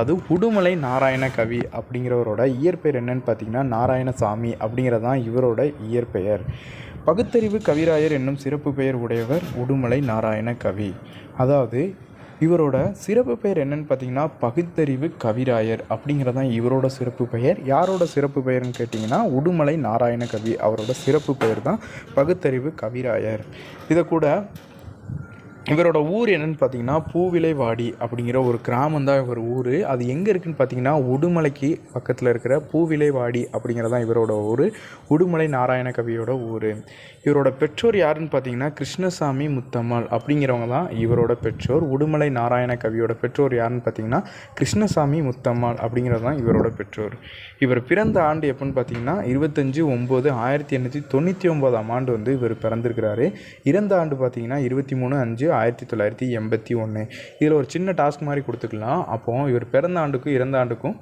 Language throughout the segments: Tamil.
அது உடுமலை நாராயண கவி அப்படிங்கிறவரோட இயற்பெயர் என்னன்னு பார்த்தீங்கன்னா நாராயணசாமி அப்படிங்கிறது தான் இவரோட இயற்பெயர். பகுத்தறிவு கவிராயர் என்னும் சிறப்பு பெயர் உடையவர் உடுமலை நாராயண கவி. அதாவது இவரோட சிறப்பு பெயர் என்னன்னு பார்த்தீங்கன்னா பகுத்தறிவு கவிராயர் அப்படிங்கிறது தான் இவரோட சிறப்பு பெயர். யாரோட சிறப்பு பெயர்னு கேட்டிங்கன்னா உடுமலை நாராயண கவி அவரோட சிறப்பு பெயர் தான் பகுத்தறிவு கவிராயர். இதை கூட இவரோட ஊர் என்னன்னு பார்த்தீங்கன்னா பூவிலைவாடி அப்படிங்கிற ஒரு கிராமம் தான் இவர் ஊர். அது எங்கே இருக்குன்னு பார்த்தீங்கன்னா உடுமலைக்கு பக்கத்தில் இருக்கிற பூவிலைவாடி அப்படிங்கிறது தான் இவரோட ஊர். உடுமலை நாராயண கவியோட ஊர். இவரோட பெற்றோர் யாருன்னு பார்த்தீங்கன்னா கிருஷ்ணசாமி முத்தம்மாள் அப்படிங்கிறவங்க தான் இவரோட பெற்றோர். உடுமலை நாராயண கவியோட பெற்றோர் யாருன்னு பார்த்தீங்கன்னா கிருஷ்ணசாமி முத்தம்மாள் அப்படிங்கிறது தான் இவரோட பெற்றோர். இவர் பிறந்த ஆண்டு எப்போன்னு பார்த்தீங்கன்னா இருபத்தஞ்சு ஒம்பது ஆயிரத்தி எண்ணூற்றி தொண்ணூற்றி ஒம்பதாம் ஆண்டு வந்து இவர் பிறந்திருக்கிறாரு. இறந்த ஆண்டு பார்த்தீங்கன்னா இருபத்தி மூணு அஞ்சு ஆயிரத்தி தொள்ளாயிரத்தி எண்பத்தி ஒன்று இதில் ஒரு சின்ன டாஸ்க் மாதிரி கொடுத்துக்கலாம். அப்போது இவர் பிறந்த ஆண்டுக்கும் இறந்த ஆண்டுக்கும்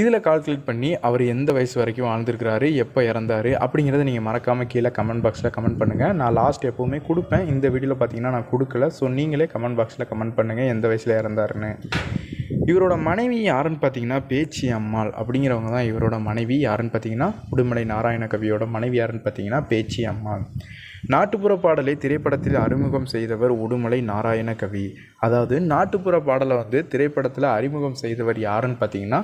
இதில் கால்குலேட் பண்ணி அவர் எந்த வயசு வரைக்கும் வாழ்ந்துருக்கிறாரு எப்போ இறந்தாரு அப்படிங்கிறத நீங்கள் மறக்காமல் கீழே கமெண்ட் பாக்ஸில் கமெண்ட் பண்ணுங்கள் நான் லாஸ்ட் எப்போவுமே கொடுப்பேன். இந்த வீடியோவில் பார்த்தீங்கன்னா நான் கொடுக்கல. ஸோ நீங்களே கமெண்ட் பாக்ஸில் கமெண்ட் பண்ணுங்கள் எந்த வயசில் இறந்தாருன்னு. இவரோட மனைவி யாருன்னு பார்த்தீங்கன்னா பேச்சி அம்மாள் அப்படிங்கிறவங்க தான் இவரோட மனைவி. யாருன்னு பார்த்தீங்கன்னா உடுமலை நாராயண கவியோட மனைவி யாருன்னு பார்த்தீங்கன்னா பேச்சி அம்மாள். நாட்டுப்புற பாடலை திரைப்படத்தில் அறிமுகம் செய்தவர் உடுமலை நாராயண கவி. அதாவது நாட்டுப்புற பாடலை வந்து திரைப்படத்தில் அறிமுகம் செய்தவர் யாருன்னு பார்த்தீங்கன்னா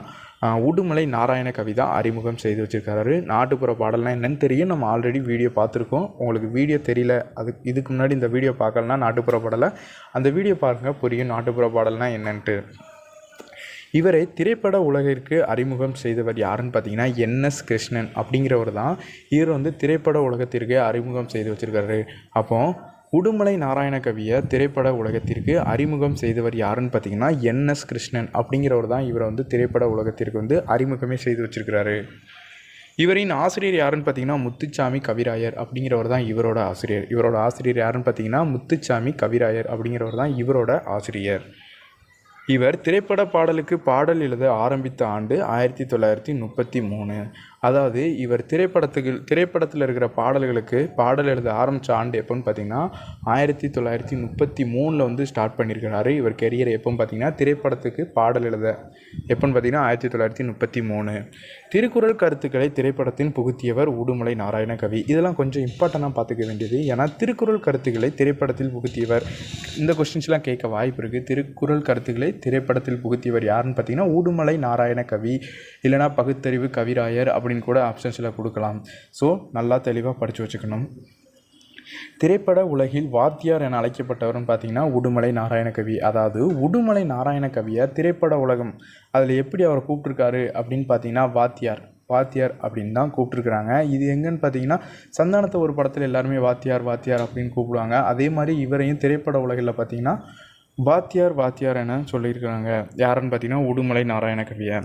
உடுமலை நாராயண கவி தான் அறிமுகம் செய்து வச்சுருக்காரு. நாட்டுப்புற பாடல்னால் என்னன்னு தெரியும். நம்ம ஆல்ரெடி வீடியோ பார்த்துருக்கோம். உங்களுக்கு வீடியோ தெரியல. அதுக்கு இதுக்கு முன்னாடி இந்த வீடியோ பார்க்கலனா நாட்டுப்புற பாடலை. அந்த வீடியோ பாருங்கள் புரியும் நாட்டுப்புற பாடல்னால் என்னன்ட்டு. இவரை திரைப்பட உலகிற்கு அறிமுகம் செய்தவர் யாருன்னு பார்த்தீங்கன்னா என்எஸ் கிருஷ்ணன் அப்படிங்கிறவர் தான். இவர் வந்து திரைப்பட உலகத்திற்கு அறிமுகம் செய்து வச்சிருக்காரு. அப்போது உடுமலை நாராயண கவியை திரைப்பட உலகத்திற்கு அறிமுகம் செய்தவர் யாருன்னு பார்த்தீங்கன்னா என்எஸ் கிருஷ்ணன் அப்படிங்கிறவர் தான் இவரை வந்து திரைப்பட உலகத்திற்கு வந்து அறிமுகமே செய்து வச்சிருக்கிறாரு. இவரின் ஆசிரியர் யாருன்னு பார்த்தீங்கன்னா முத்துச்சாமி கவிராயர் அப்படிங்கிறவர் தான் இவரோட ஆசிரியர். இவரோட ஆசிரியர் யாருன்னு பார்த்தீங்கன்னா முத்துச்சாமி கவிராயர் அப்படிங்கிறவர் தான் இவரோட ஆசிரியர். இவர் திரைப்பட பாடலுக்கு பாடல் எழுத ஆரம்பித்த ஆண்டு ஆயிரத்தி தொள்ளாயிரத்தி முப்பத்தி மூணு. அதாவது இவர் திரைப்படத்துக்கு திரைப்படத்தில் இருக்கிற பாடல்களுக்கு பாடல் எழுத ஆரம்பித்த ஆண்டு எப்போன்னு பார்த்தீங்கன்னா ஆயிரத்தி தொள்ளாயிரத்தி முப்பத்தி மூணில் வந்து ஸ்டார்ட் பண்ணியிருக்கிறாரு. இவர் கெரியர் எப்போன்னு பார்த்தீங்கன்னா திரைப்படத்துக்கு பாடல் எழுத எப்போன்னு பார்த்தீங்கன்னா ஆயிரத்தி தொள்ளாயிரத்தி முப்பத்தி மூணு. திருக்குறள் கருத்துக்களை திரைப்படத்தின் புகுத்தியவர் உடுமலை நாராயண கவி இதெல்லாம் கொஞ்சம் இம்பார்ட்டண்ட்டாக பார்த்துக்க வேண்டியது. ஏன்னா திருக்குறள் கருத்துக்களை திரைப்படத்தில் புகுத்தியவர். இந்த கொஸ்டின்ஸ்லாம் கேட்க வாய்ப்பு இருக்குது திருக்குறள் கருத்துக்களை திரைப்படத்தில் புகுத்தியவர் யாருன்னு பார்த்தீங்கன்னா உடுமலை நாராயண கவி. இல்லைனா பகுத்தறிவு கவிராயர் அப்படின்னு கூட ஆப்ஷன்ஸில் கொடுக்கலாம். ஸோ நல்லா தெளிவாக படித்து வச்சுக்கணும். திரைப்பட உலகில் வாத்தியார் என அழைக்கப்பட்டவர்னு பார்த்தீங்கன்னா உடுமலை நாராயணகவி அதாவது உடுமலை நாராயணகவியை திரைப்பட உலகம் அதில் எப்படி அவரை கூப்பிட்ருக்காரு அப்படின்னு பார்த்தீங்கன்னா வாத்தியார். வாத்தியார் அப்படின்னு தான் கூப்பிட்ருக்குறாங்க இது எங்கன்னு பார்த்தீங்கன்னா சந்தானத்தை ஒரு படத்தில் எல்லாருமே வாத்தியார் வாத்தியார் அப்படின்னு கூப்பிடுவாங்க. அதே மாதிரி இவரையும் திரைப்பட உலகில் பார்த்தீங்கன்னா வாத்தியார் வாத்தியார் என சொல்லியிருக்கிறாங்க. யாருன்னு பார்த்தீங்கன்னா உடுமலை நாராயண கவியை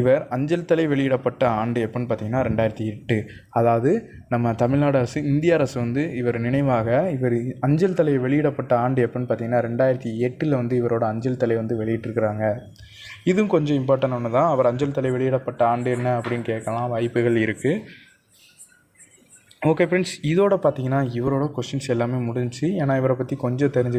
இவர் அஞ்சல் தலை வெளியிடப்பட்ட ஆண்டு எப்போன்னு பார்த்தீங்கன்னா ரெண்டாயிரத்தி எட்டு. அதாவது நம்ம தமிழ்நாடு அரசு இந்திய அரசு வந்து இவர் நினைவாக இவர் அஞ்சல் தலை வெளியிடப்பட்ட ஆண்டு எப்போன்னு பார்த்தீங்கன்னா ரெண்டாயிரத்தி எட்டில் வந்து இவரோட அஞ்சல் தலை வந்து வெளியிட்டிருக்கிறாங்க. இதுவும் கொஞ்சம் இம்பார்ட்டன் ஒன்று தான். அவர் அஞ்சல் தலை வெளியிடப்பட்ட ஆண்டு என்ன அப்படின்னு கேட்கலாம். வாய்ப்புகள் இருக்குது ஓகே ஃப்ரெண்ட்ஸ் இதோட பார்த்தீங்கன்னா இவரோட கொஷின்ஸ் எல்லாமே முடிஞ்சுச்சு. ஏன்னா இவரை பற்றி கொஞ்சம் தெரிஞ்சு